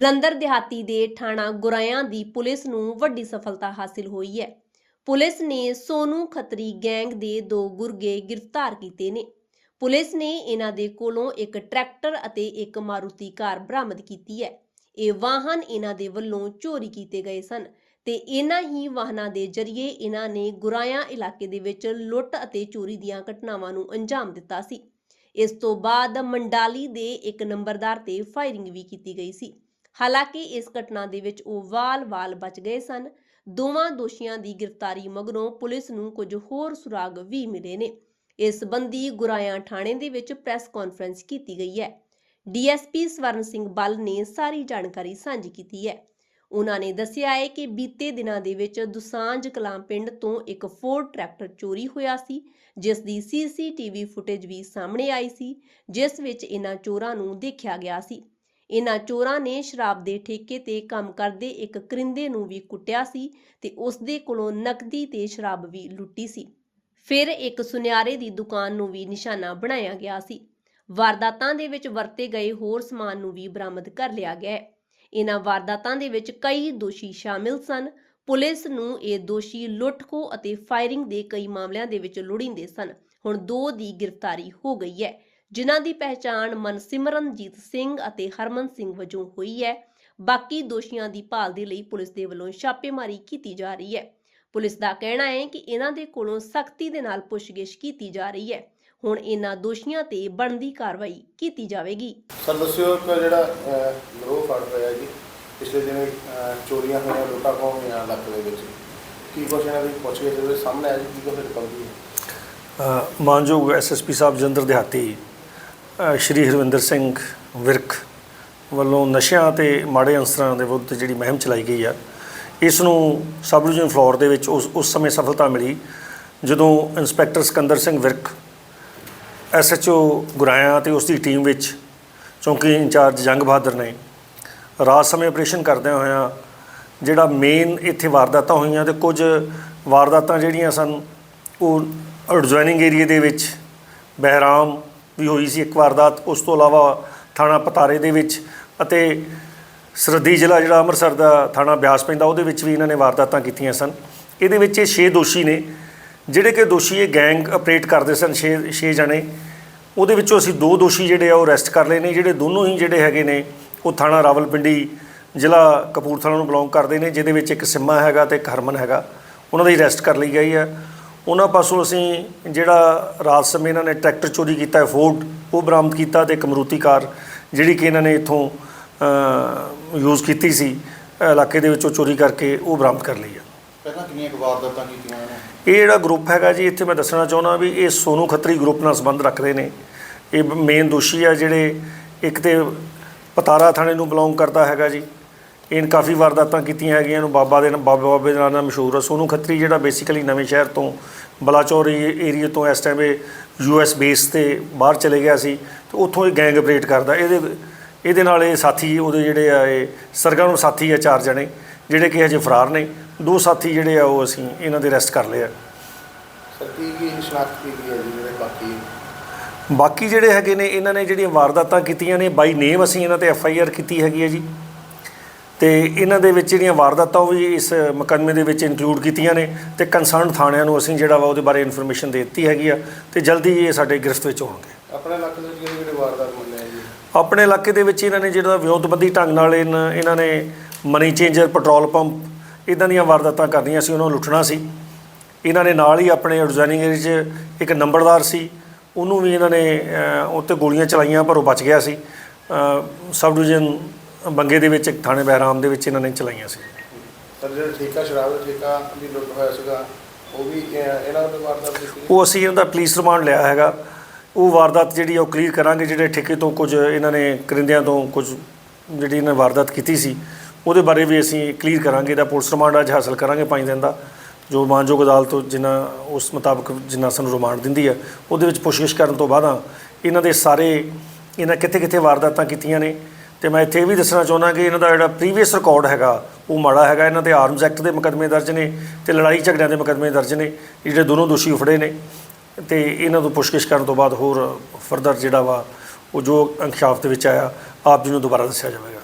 ਜਲੰਧਰ ਦਿਹਾਤੀ ਦੇ ਥਾਣਾ ਗੁਰਾਇਆਂ ਦੀ ਪੁਲਿਸ ਨੂੰ ਵੱਡੀ ਸਫਲਤਾ ਹਾਸਿਲ ਹੋਈ ਹੈ। ਪੁਲਿਸ ਨੇ ਸੋਨੂ ਖੱਤਰੀ ਗੈਂਗ ਦੇ ਦੋ ਗੁਰਗੇ ਗ੍ਰਿਫਤਾਰ ਕੀਤੇ ਨੇ। ਪੁਲਿਸ ਨੇ ਇਹਨਾਂ ਦੇ ਕੋਲੋਂ ਇੱਕ ਟਰੈਕਟਰ ਅਤੇ ਇੱਕ ਮਾਰੂਤੀ ਕਾਰ ਬਰਾਮਦ ਕੀਤੀ ਹੈ। ਇਹ ਵਾਹਨ ਇਹਨਾਂ ਦੇ ਵੱਲੋਂ ਚੋਰੀ ਕੀਤੇ ਗਏ ਸਨ ਤੇ ਇਹਨਾਂ ਹੀ ਵਾਹਨਾਂ ਦੇ ਜ਼ਰੀਏ ਇਹਨਾਂ ਨੇ ਗੁਰਾਇਆਂ ਇਲਾਕੇ ਦੇ ਵਿੱਚ ਲੁੱਟ ਅਤੇ ਚੋਰੀ ਦੀਆਂ ਘਟਨਾਵਾਂ ਨੂੰ ਅੰਜਾਮ ਦਿੱਤਾ ਸੀ। ਇਸ ਤੋਂ ਬਾਅਦ ਮੰਡਾਲੀ ਦੇ ਇੱਕ ਨੰਬਰਦਾਰ ਤੇ ਫਾਇਰਿੰਗ ਵੀ ਕੀਤੀ ਗਈ ਸੀ। ਹਾਲਾਂਕਿ ਇਸ ਘਟਨਾ ਦੇ ਵਿੱਚ ਉਹ ਵਾਲ-ਵਾਲ ਬਚ ਗਏ ਸਨ। ਦੋਵਾਂ ਦੋਸ਼ੀਆਂ ਦੀ ਗ੍ਰਿਫਤਾਰੀ ਮਗਰੋਂ ਪੁਲਿਸ ਨੂੰ ਕੁਝ ਹੋਰ ਸੁਰਾਗ ਵੀ ਮਿਲੇ ਨੇ। ਇਸ ਸੰਬੰਧੀ ਗੁਰਾਇਆ ਥਾਣੇ ਦੇ ਵਿੱਚ ਪ੍ਰੈਸ ਕਾਨਫਰੰਸ ਕੀਤੀ ਗਈ ਹੈ। ਡੀਐਸਪੀ ਸਵਰਨ ਸਿੰਘ ਬੱਲ ਨੇ ਸਾਰੀ ਜਾਣਕਾਰੀ ਸਾਂਝੀ ਕੀਤੀ ਹੈ। ਉਹਨਾਂ ਨੇ ਦੱਸਿਆ ਹੈ ਕਿ ਬੀਤੇ ਦਿਨਾਂ ਦੇ ਵਿੱਚ ਦੁਸਾਂਝ ਕਲਾਂ ਪਿੰਡ ਤੋਂ ਇੱਕ ਫੋਰਡ ਟਰੈਕਟਰ ਚੋਰੀ ਹੋਇਆ ਸੀ, ਜਿਸ ਦੀ ਸੀਸੀਟੀਵੀ ਫੁਟੇਜ ਵੀ ਸਾਹਮਣੇ ਆਈ ਸੀ, ਜਿਸ ਵਿੱਚ ਇਹਨਾਂ ਚੋਰਾਂ ਨੂੰ ਦੇਖਿਆ ਗਿਆ ਸੀ। ਇਹਨਾਂ ਚੋਰਾਂ ਨੇ ਸ਼ਰਾਬ ਦੇ ਠੇਕੇ ਤੇ ਕੰਮ ਕਰਦੇ ਇੱਕ ਕਰਿੰਦੇ ਨੂੰ ਵੀ ਕੁੱਟਿਆ ਸੀ ਤੇ ਉਸ ਦੇ ਕੋਲੋਂ ਨਕਦੀ ਤੇ ਸ਼ਰਾਬ ਵੀ ਲੁੱਟੀ ਸੀ। ਫਿਰ ਇੱਕ ਸੁਨਿਆਰੇ ਦੀ ਦੁਕਾਨ ਨੂੰ ਵੀ ਨਿਸ਼ਾਨਾ ਬਣਾਇਆ ਗਿਆ ਸੀ। ਵਾਰਦਾਤਾਂ ਦੇ ਵਿੱਚ ਵਰਤੇ ਗਏ ਹੋਰ ਸਮਾਨ ਨੂੰ ਵੀ ਬਰਾਮਦ ਕਰ ਲਿਆ ਗਿਆ ਹੈ। ਇਹਨਾਂ ਵਾਰਦਾਤਾਂ ਦੇ ਵਿੱਚ ਕਈ ਦੋਸ਼ੀ ਸ਼ਾਮਿਲ ਸਨ। ਪੁਲਿਸ ਨੂੰ ਇਹ ਦੋਸ਼ੀ ਲੁੱਟਖੋ ਅਤੇ ਫਾਇਰਿੰਗ ਦੇ ਕਈ ਮਾਮਲਿਆਂ ਦੇ ਵਿੱਚ ਲੋੜੀਂਦੇ ਸਨ। ਹੁਣ ਦੋ ਦੀ ਗ੍ਰਿਫਤਾਰੀ ਹੋ ਗਈ ਹੈ। ਜਿਨ੍ਹਾਂ ਦੀ ਪਹਿਚਾਣ ਮਨਸਿਮਰਨਜੀਤ ਸਿੰਘ ਅਤੇ ਹਰਮਨ ਸਿੰਘ ਵਜੋਂ ਹੋਈ ਹੈ। ਬਾਕੀ ਦੋਸ਼ੀਆਂ ਦੀ ਭਾਲ ਦੇ ਲਈ ਪੁਲਿਸ ਦੇ ਵੱਲੋਂ ਛਾਪੇਮਾਰੀ ਕੀਤੀ ਜਾ ਰਹੀ ਹੈ। ਪੁਲਿਸ ਦਾ ਕਹਿਣਾ ਹੈ ਕਿ ਇਹਨਾਂ ਦੇ ਕੋਲੋਂ ਸਖਤੀ ਦੇ ਨਾਲ ਪੁੱਛਗਿੱਛ ਕੀਤੀ ਜਾ ਰਹੀ ਹੈ। ਹੁਣ ਇਹਨਾਂ ਦੋਸ਼ੀਆਂ ਤੇ ਬਣਦੀ ਕਾਰਵਾਈ ਕੀਤੀ ਜਾਵੇਗੀ। ਸਰ ਦੱਸਿਓ ਕਿ ਜਿਹੜਾ ਗਰੋਹ ਫੜ ਹੋਇਆ ਜੀ ਪਿਛਲੇ ਦਿਨ ਚੋਰੀਆਂ ਹੋਈਆਂ ਲੁੱਟਾਂ ਖੋਹਾਂ ਹੋਈਆਂ ਇਲਾਕੇ ਦੇ ਵਿੱਚ। ਕੀ ਕੁਛ ਇਹਨਾਂ ਦੀ ਪੁੱਛ ਕੇ ਜਿਹੜੇ ਸਾਹਮਣੇ ਜੀ ਕੀ ਕੁਛ ਰਿਕਵਰੀ ਹੈ ਮਾਨਯੋਗ ਐਸਐਸਪੀ ਸਾਹਿਬ ਜਲੰਧਰ ਦਿਹਾਤੀ ਸ਼੍ਰੀ ਹਰਵਿੰਦਰ ਸਿੰਘ ਵਿਰਕ ਵੱਲੋਂ ਨਸ਼ਿਆਂ ਤੇ ਮਾੜੇ ਅੰਸਰਾਂ ਦੇ ਵਿਰੁੱਧ ਜਿਹੜੀ ਮੁਹਿੰਮ ਚਲਾਈ ਗਈ ਆ, ਇਸ ਨੂੰ ਸਬ ਡਿਵੀਜ਼ਨ ਫਲੋਰ ਦੇ ਵਿੱਚ ਉਸ ਉਸ ਸਮੇਂ ਸਫਲਤਾ ਮਿਲੀ ਜਦੋਂ ਇੰਸਪੈਕਟਰ ਸਿਕੰਦਰ ਸਿੰਘ ਵਿਰਕ, ਐਸਐਚਓ ਗੁਰਾਇਆ ਤੇ ਉਸ ਦੀ ਟੀਮ ਵਿੱਚ ਚੌਂਕੀ ਇੰਚਾਰਜ ਜੰਗ ਬਹਾਦਰ ਨੇ ਰਾਤ ਸਮੇਂ ਆਪਰੇਸ਼ਨ ਕਰਦਿਆਂ ਹੋਇਆਂ ਜਿਹੜਾ ਮੇਨ ਇੱਥੇ ਵਾਰਦਾਤਾਂ ਹੋਈਆਂ ਤੇ ਕੁਝ ਵਾਰਦਾਤਾਂ ਜਿਹੜੀਆਂ ਸਨ, ਉਹ ਐਡਜੋਇਨਿੰਗ ਏਰੀਆ ਦੇ ਵਿੱਚ ਬਹਿਰਾਮ ਵੀ ਹੋਈ ਸੀ ਇੱਕ ਵਾਰਦਾਤ, ਉਸ ਤੋਂ ਇਲਾਵਾ ਥਾਣਾ ਪਤਾਰੇ ਦੇ ਵਿੱਚ ਅਤੇ ਸਰਦੀ ਜ਼ਿਲ੍ਹਾ ਜਿਹੜਾ ਅੰਮ੍ਰਿਤਸਰ ਦਾ ਥਾਣਾ ਬਿਆਸ ਪੈਂਦਾ, ਉਹਦੇ ਵਿੱਚ ਵੀ ਇਹਨਾਂ ਨੇ ਵਾਰਦਾਤਾਂ ਕੀਤੀਆਂ ਸਨ। ਇਹਦੇ ਵਿੱਚ ਇਹ 6 ਦੋਸ਼ੀ ਨੇ, ਜਿਹੜੇ ਕਿ ਦੋਸ਼ੀ ਇਹ ਗੈਂਗ ਆਪਰੇਟ ਕਰਦੇ ਸਨ 6 6 ਜਣੇ। ਉਹਦੇ ਵਿੱਚੋਂ ਅਸੀਂ ਦੋ ਦੋਸ਼ੀ ਜਿਹੜੇ ਆ ਉਹ ਅਰੈਸਟ ਕਰ ਲਏ ਨੇ, ਜਿਹੜੇ ਦੋਨੋਂ ਹੀ ਜਿਹੜੇ ਹੈਗੇ ਨੇ, ਉਹ ਥਾਣਾ ਰਾਵਲਪਿੰਡੀ ਜ਼ਿਲ੍ਹਾ ਕਪੂਰਥਲਾ ਨੂੰ ਬਿਲੋਂਗ ਕਰਦੇ ਨੇ, ਜਿਹਦੇ ਵਿੱਚ ਇੱਕ ਸਿੰਮਾ ਹੈਗਾ ਤੇ ਇੱਕ ਹਰਮਨ ਹੈਗਾ। ਉਹਨਾਂ ਦੀ ਅਰੈਸਟ ਕਰ ਲਈ ਗਈ ਹੈ। ਉਹਨਾਂ ਪਾਸੋਂ ਅਸੀਂ ਜਿਹੜਾ ਰਾਤ ਸਮੇਂ ਇਹਨਾਂ ਨੇ ਟਰੈਕਟਰ ਚੋਰੀ ਕੀਤਾ ਹੈ ਫੋਰਡ ਉਹ ਬਰਾਮਦ ਕੀਤਾ ਤੇ ਇੱਕ ਮਰੂਤੀ ਕਾਰ ਜਿਹੜੀ ਕਿ ਇਹਨਾਂ ਨੇ ਇੱਥੋਂ ਯੂਜ਼ ਕੀਤੀ ਸੀ ਇਲਾਕੇ ਦੇ ਵਿੱਚੋਂ ਚੋਰੀ ਕਰਕੇ ਉਹ ਬਰਾਮਦ ਕਰ ਲਈ ਹੈ ਪਹਿਲਾਂ ਕਿੰਨੀਆਂ ਵਾਰਦਾਤਾਂ ਕੀਤੀਆਂ ਇਹਨਾਂ ਇਹ ਜਿਹੜਾ ਗਰੁੱਪ ਹੈਗਾ ਜੀ ਇੱਥੇ ਮੈਂ ਦੱਸਣਾ ਚਾਹੁੰਦਾ ਵੀ ਇਹ ਸੋਨੂ ਖੱਤਰੀ ਗਰੁੱਪ ਨਾਲ ਸੰਬੰਧ ਰੱਖਦੇ ਨੇ। ਇਹ ਮੇਨ ਦੋਸ਼ੀ ਆ ਜਿਹੜੇ ਇੱਕ ਤੇ ਪਤਾਰਾ ਥਾਣੇ ਨੂੰ ਬਿਲੋਂਗ ਕਰਦਾ ਹੈਗਾ ਜੀ ਇਹਨ ਕਾਫੀ ਵਾਰਦਾਤਾਂ ਕੀਤੀਆਂ ਹੈਗੀਆਂ ਨੂੰ ਬਾਬਾ ਦੇ ਬਾਬੇ ਬਾਬੇ ਦੇ ਨਾਲ ਮਸ਼ਹੂਰ ਆ। ਸੋਨੂ ਖੱਤਰੀ ਜਿਹੜਾ ਬੇਸਿਕਲੀ ਨਵੇਂ ਸ਼ਹਿਰ ਤੋਂ ਬਲਾਚੌਰ ਏਰੀਆ ਤੋਂ ਇਸ ਟਾਈਮ ਇਹ ਯੂਐਸ ਬੇਸ ਤੇ ਬਾਹਰ ਚਲੇ ਗਿਆ ਸੀ ਤੇ ਉੱਥੋਂ ਇਹ ਗੈਂਗ ਆਪਰੇਟ ਕਰਦਾ। ਇਹਦੇ ਇਹਦੇ ਨਾਲ ਇਹ ਸਾਥੀ ਉਹਦੇ ਜਿਹੜੇ ਆ ਇਹ ਸਰਗਰਮ ਸਾਥੀ ਆ ਚਾਰ ਜਣੇ ਜਿਹੜੇ ਕਿ ਹਜੇ ਫਰਾਰ ਨੇ। ਦੋ ਸਾਥੀ ਜਿਹੜੇ ਆ ਉਹ ਅਸੀਂ ਇਹਨਾਂ ਦੇ ਅਰੈਸਟ ਕਰ ਲਏ ਆ ਸਰ ਕੀ ਕੀ ਸ਼ਨਾਖਤ ਕੀਤੀ ਹੈ ਜੀ ਜਿਹੜੇ ਬਾਕੀ? ਬਾਕੀ ਜਿਹੜੇ ਹੈਗੇ ਨੇ ਇਹਨਾਂ ਨੇ ਜਿਹੜੀਆਂ ਵਾਰਦਾਤਾਂ ਕੀਤੀਆਂ ਨੇ ਬਾਈ ਨੇਮ ਅਸੀਂ ਇਹਨਾਂ ਤੇ ਐਫ ਆਈ ਆਰ ਕੀਤੀ ਹੈਗੀ ਹੈ ਜੀ। ਤੇ ਇਹਨਾਂ ਦੇ ਵਿੱਚ ਜਿਹੜੀਆਂ ਵਾਰਦਾਤਾਂ ਉਹ ਵੀ ਇਸ ਮੁਕੱਦਮੇ ਦੇ ਵਿੱਚ ਇਨਕਲੂਡ ਕੀਤੀਆਂ ਨੇ ਤੇ ਕੰਸਰਨ ਥਾਣਿਆਂ ਨੂੰ ਅਸੀਂ ਜਿਹੜਾ ਵਾ ਉਹਦੇ ਬਾਰੇ ਇਨਫੋਰਮੇਸ਼ਨ ਦੇ ਦਿੱਤੀ ਹੈਗੀ ਆ ਤੇ ਜਲਦੀ ਇਹ ਸਾਡੇ ਗ੍ਰਿਫਤ ਵਿੱਚ ਹੋਣਗੇ। ਆਪਣੇ ਇਲਾਕੇ ਦੇ ਵਿੱਚ ਕਿਹੜੇ ਕਿਹੜੇ ਵਾਰਦਾਤ ਮੰਨੇ ਆ ਜੀ? ਆਪਣੇ ਇਲਾਕੇ ਦੇ ਵਿੱਚ ਇਹਨਾਂ ਨੇ ਜਿਹੜਾ ਵਿਉਂਤਬੰਦੀ ਢੰਗ ਨਾਲ ਇਹਨਾਂ ਨੇ ਮਨੀ ਚੇਂਜਰ ਪੈਟਰੋਲ ਪੰਪ ਇਦਾਂ ਦੀਆਂ ਵਾਰਦਾਤਾਂ ਕਰਨੀਆਂ ਸੀ ਉਹਨਾਂ ਨੂੰ ਲੁੱਟਣਾ ਸੀ। ਇਹਨਾਂ ਨੇ ਨਾਲ ਹੀ ਆਪਣੇ ਐਡਜੋਇਨਿੰਗ ਏਰੀਆ 'ਚ ਇੱਕ ਨੰਬਰਦਾਰ ਸੀ ਉਹਨੂੰ ਵੀ ਇਹਨਾਂ ਨੇ ਉੱਤੇ ਗੋਲੀਆਂ ਚਲਾਈਆਂ ਪਰ ਉਹ ਬਚ ਗਿਆ ਸੀ। ਸਬ ਡਿਵੀਜ਼ਨ ਬੰਗੇ ਦੇ ਵਿੱਚ ਇੱਕ ਥਾਣੇ ਬਹਿਰਾਮ ਦੇ ਵਿੱਚ ਇਹਨਾਂ ਨੇ ਚਲਾਈਆਂ ਸੀ। ਸਰ ਜਿਹੜਾ ਠੇਕਾ ਸ਼ਰਾਬ ਦਾ ਠੇਕਾ ਵੀ ਲੁੱਟ ਹੋਇਆ ਸੀਗਾ ਉਹ ਵੀ ਇਹਨਾਂ ਦੇ ਵਾਰਦਾਤ ਕੀਤੀ ਉਹ ਅਸੀਂ ਇਹਨਾਂ ਦਾ ਪੁਲਿਸ ਰਿਮਾਂਡ ਲਿਆ ਹੈਗਾ। ਉਹ ਵਾਰਦਾਤ ਜਿਹੜੀ ਆ ਉਹ ਕਲੀਅਰ ਕਰਾਂਗੇ ਜਿਹੜੇ ਠੇਕੇ ਤੋਂ ਕੁਝ ਇਹਨਾਂ ਨੇ ਕਰਿੰਦਿਆਂ ਤੋਂ ਕੁਝ ਜਿਹੜੀ ਇਹਨਾਂ ਨੇ ਵਾਰਦਾਤ ਕੀਤੀ ਸੀ ਉਹਦੇ ਬਾਰੇ ਵੀ ਅਸੀਂ ਕਲੀਅਰ ਕਰਾਂਗੇ। ਇਹਦਾ ਪੁਲਿਸ ਰਿਮਾਂਡ ਅੱਜ ਹਾਸਲ ਕਰਾਂਗੇ ਪੰਜ ਦਿਨ ਦਾ। ਜੋ ਮਾਨਯੋਗ ਅਦਾਲਤ ਤੋਂ ਜਿੰਨਾ ਉਸ ਮੁਤਾਬਕ ਜਿੰਨਾ ਸਾਨੂੰ ਰਿਮਾਂਡ ਦਿੰਦੀ ਆ ਉਹਦੇ ਵਿੱਚ ਪੁੱਛਗਿੱਛ ਕਰਨ ਤੋਂ ਬਾਅਦ ਇਹਨਾਂ ਦੇ ਸਾਰੇ ਇਹਨਾਂ ਕਿੱਥੇ ਕਿੱਥੇ ਵਾਰਦਾਤਾਂ ਕੀਤੀਆਂ ਨੇ ਤੇ ਮੈਂ ਇੱਥੇ ਇਹ ਵੀ ਦੱਸਣਾ ਚਾਹੁੰਦਾ ਕਿ ਇਹਨਾਂ ਦਾ ਜਿਹੜਾ ਪ੍ਰੀਵੀਅਸ ਰਿਕਾਰਡ ਹੈਗਾ, ਉਹ ਮਾੜਾ ਹੈਗਾ। ਇਹਨਾਂ ਤੇ ਆਰਮਸ ਐਕਟ ਦੇ ਮੁਕੱਦਮੇ ਦਰਜ ਨੇ ਤੇ ਲੜਾਈ ਝਗੜਿਆਂ ਦੇ ਮੁਕੱਦਮੇ ਦਰਜ ਨੇ, ਜਿਹੜੇ ਦੋਨੋਂ ਦੋਸ਼ੀ ਉਫੜੇ ਨੇ। ਤੇ ਇਹਨਾਂ ਤੋਂ ਪੁੱਛਗਿੱਛ ਕਰਨ ਤੋਂ ਬਾਅਦ ਹੋਰ ਫਰਦਰ ਜਿਹੜਾ ਵਾ, ਉਹ ਜੋ ਅੰਕਸ਼ਾਫ ਦੇ ਵਿੱਚ ਆਇਆ, ਆਪ ਜੀ ਨੂੰ ਦੁਬਾਰਾ ਦੱਸਿਆ ਜਾਵੇਗਾ।